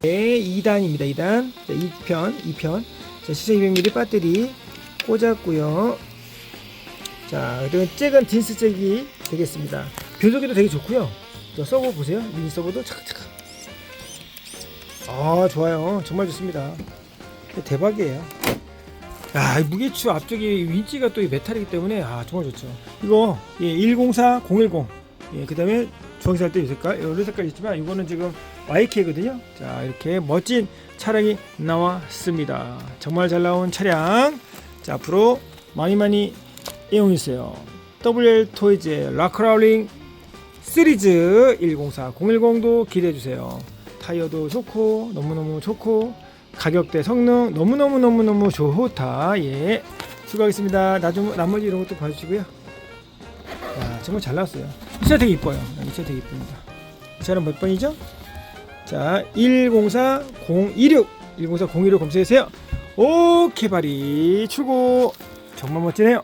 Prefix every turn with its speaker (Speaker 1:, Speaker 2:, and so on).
Speaker 1: 네, 2단입니다. 2단. 자, 2편, 2편. 자, 시속 200mm 배터리 꽂았고요. 자, 그리고 잭은 딘스 잭이 되겠습니다. 변속기도 되게 좋고요. 저 서버 보세요. 미니 서버도 차카차카. 아, 좋아요. 정말 좋습니다. 대박이에요. 아, 이 무게추 앞쪽에 윈치가 또이 메탈이기 때문에 아, 정말 좋죠. 이거 예, 104 010. 예, 그다음에 주황색 할 때 이 색깔, 여러 색깔 있지만 이거는 지금 YK거든요. 자, 이렇게 멋진 차량이 나왔습니다. 정말 잘 나온 차량. 자, 앞으로 많이 많이 이용해 주세요. WL 토이즈 라크라울링 시리즈 104 010도 기대해 주세요. 타이어도 좋고 너무너무 좋고 가격대 성능 너무너무너무너무 좋다. 예. 수고하겠습니다. 나중 나머지 이런 것도 봐주시고요. 야, 정말 잘 나왔어요. 이차 되게 이뻐요. 이차 되게 이쁩니다. 이 차는 몇 번이죠? 자, 104 016 104 016 검색해주세요. 오케이 바리 출고 정말 멋지네요.